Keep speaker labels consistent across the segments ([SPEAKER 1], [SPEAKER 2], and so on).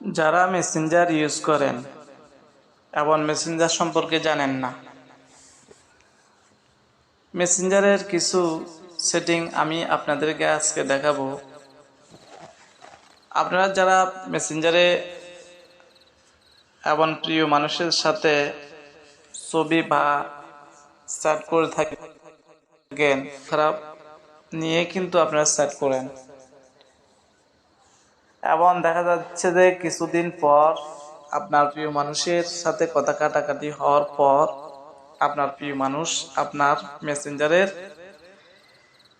[SPEAKER 1] যারা Messenger use করেন এবং মেসেঞ্জার সম্পর্কে জানেন না। মেসেঞ্জারের কিছু সেটিং আমি আপনাদেরকে আজকে দেখাবো। আপনারা যারা মেসেঞ্জারে এবং প্রিয় মানুষের সাথে ছবি বা স্টার্ট করে থাকেন খারাপ নিয়ে কিন্তু আপনারা স্টার্ট করেন। এবং দেখা যাচ্ছে যে কিছুদিন পর আপনার প্রিয় মানুষের সাথে কথা কাটাকাটি হওয়ার পর আপনার প্রিয় মানুষ আপনার মেসেঞ্জারের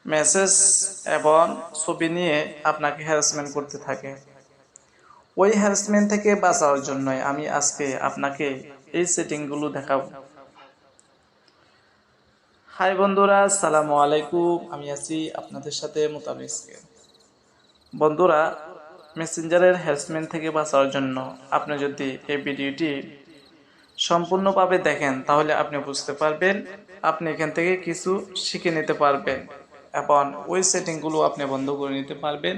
[SPEAKER 1] মেসেজ এবং ছবি নিয়ে আপনাকে হ্যারাসমেন্ট করতে থাকে। ওই হ্যারাসমেন্ট থেকে বাঁচার জন্যই আমি আজকে আপনাকে এই সেটিংগুলো দেখাবো। হাই বন্ধুরা সালামু আলাইকুম। আমি আছি আপনাদের সাথে মোতাবিজকে বন্ধুরা মেসেঞ্জারের হ্যারাসমেন্ট থেকে বাঁচার জন্য আপনি যদি এই ভিডিওটি সম্পূর্ণভাবে দেখেন, তাহলে আপনি বুঝতে পারবেন আপনি এখান থেকে কিছু শিখে নিতে পারবেন এবং ওই সেটিংগুলো আপনি বন্ধ করে নিতে পারবেন।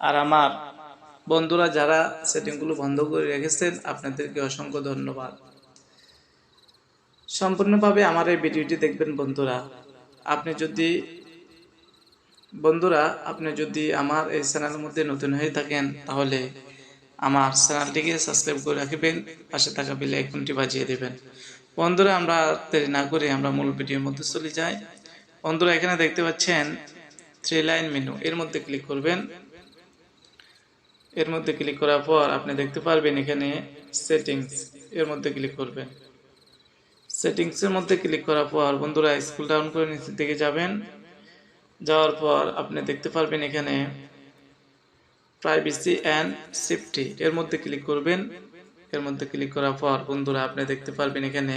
[SPEAKER 1] আর আমার বন্ধুরা যারা সেটিংগুলো বন্ধ করে রেখেছেন, আপনাদেরকে অসংখ্য ধন্যবাদ। সম্পূর্ণভাবে আমার এই ভিডিওটি দেখবেন বন্ধুরা। আপনি যদি বন্ধুরা, আপনি যদি আমার এই চ্যানেলের মধ্যে নতুন হয়ে থাকেন, তাহলে আমার চ্যানেলটিকে সাবস্ক্রাইব করে রাখবেন, পাশে থাকা বেল আইকনটি বাজিয়ে দেবেন। বন্ধুরা, আমরা দেরি না করে আমরা মূল ভিডিওর মধ্যে চলে যাই। বন্ধুরা, এখানে দেখতে পাচ্ছেন থ্রি লাইন মেনু। এর মধ্যে ক্লিক করবেন। এর মধ্যে ক্লিক করার পর আপনি দেখতে পারবেন এখানে সেটিংস। এর মধ্যে ক্লিক করবেন। সেটিংসের মধ্যে ক্লিক করার পর বন্ধুরা, স্কুল ডাউন করে নিচের দিকে যাবেন। যাওয়ার পর আপনি দেখতে পারবেন এখানে প্রাইভেসি অ্যান্ড সেফটি এর মধ্যে ক্লিক করবেন। এর মধ্যে ক্লিক করার পর বন্ধুরা আপনি দেখতে পারবেন এখানে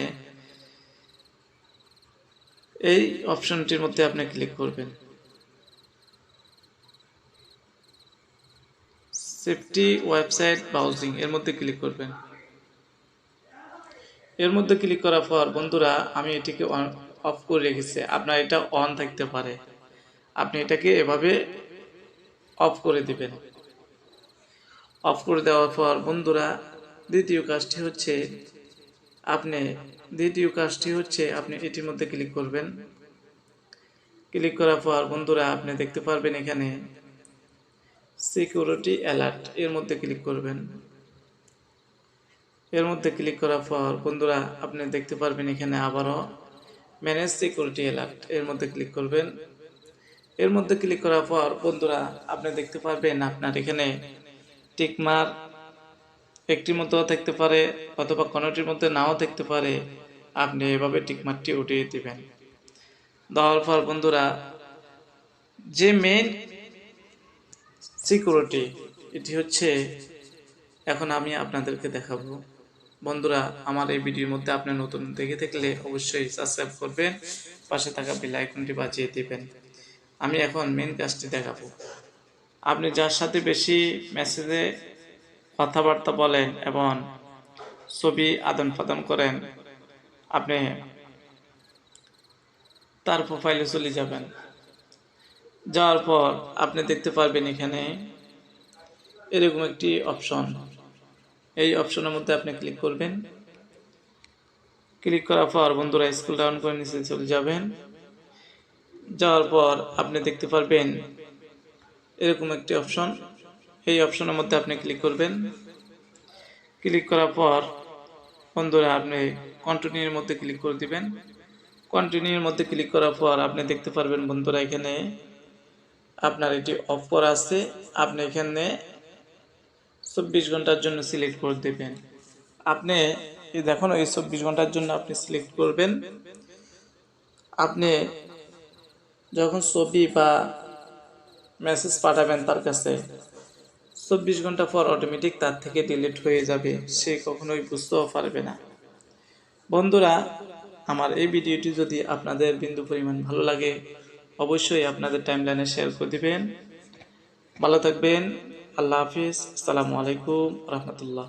[SPEAKER 1] এই অপশনটির মধ্যে আপনি ক্লিক করবেন। সেফটি ওয়েবসাইট ব্রাউজিং এর মধ্যে ক্লিক করবেন। এর মধ্যে ক্লিক করার পর বন্ধুরা আমি এটিকে অফ করে রেখেছি। আপনার এটা অন থাকতে পারে। আপনি এটাকে এভাবে অফ করে দিবেন। অফ করে দেওয়ার পর বন্ধুরা, দ্বিতীয় কাজটি হচ্ছে আপনি, দ্বিতীয় কাজটি হচ্ছে আপনি এটির মধ্যে ক্লিক করবেন। ক্লিক করার পর বন্ধুরা, আপনি দেখতে পারবেন এখানে সিকিউরিটি অ্যালার্ট এর মধ্যে ক্লিক করবেন। এর মধ্যে ক্লিক করার পর বন্ধুরা, আপনি দেখতে পারবেন এখানে আবারও ম্যানেজ সিকিউরিটি অ্যালার্ট এর মধ্যে ক্লিক করবেন। এর মধ্যে ক্লিক করার পর বন্ধুরা আপনি দেখতে পারবেন আপনার এখানে টিকমার একটির মতো থাকতে পারে অথবা কোনোটির মধ্যে নাও থাকতে পারে। আপনি এভাবে টিকমারটি উঠিয়ে দিবেন। দেওয়ার পর বন্ধুরা যে মেইন সিকিউরিটি এটি হচ্ছে এখন আমি আপনাদেরকে দেখাবো। বন্ধুরা আমার এই ভিডিওর মধ্যে আপনি নতুন দেখে থাকলে অবশ্যই সাবস্ক্রাইব করবেন, পাশে থাকা বেল আইকনটি বাজিয়ে দিবেন। আমি এখন মেন কাজটি দেখাবো। আপনি যার সাথে বেশি মেসেজে কথাবার্তা বলেন এবং ছবি আদান প্রদান করেন, আপনি তার প্রোফাইলে চলে যাবেন। যাওয়ার পর আপনি দেখতে পারবেন এখানে এরকম একটি অপশন এই অপশনের মধ্যে আপনি ক্লিক করবেন। ক্লিক করার পর বন্ধুরা স্কুল ডাউন করে নিচে চলে যাবেন। যাওয়ার পর আপনি দেখতে পারবেন এরকম একটি অপশন। এই অপশনের মধ্যে আপনি ক্লিক করবেন। ক্লিক করার পর বন্ধুরা আপনি কন্টিনিউর মধ্যে ক্লিক করে দিবেন। কন্টিনিউর মধ্যে ক্লিক করার পর আপনি দেখতে পারবেন বন্ধুরা এখানে আপনার এটি অফ করা আছে। আপনি এখানে চব্বিশ ঘণ্টার জন্য সিলেক্ট করে দেবেন। আপনি দেখুন, এই চব্বিশ ঘণ্টার জন্য আপনি সিলেক্ট করবেন। আপনি যখন ছবি বা মেসেজ পাঠাবেন তার কাছে, চব্বিশ ঘণ্টা পর অটোমেটিক তার থেকে ডিলিট হয়ে যাবে। সে কখনোই বুঝতেও পারবে না। বন্ধুরা, আমার এই ভিডিওটি যদি আপনাদের বিন্দু পরিমাণ ভালো লাগে, অবশ্যই আপনাদের টাইমলাইনে শেয়ার করে দিবেন। ভালো থাকবেন। আল্লাহ হাফিজ। আসসালামু আলাইকুম রহমতুল্লাহ।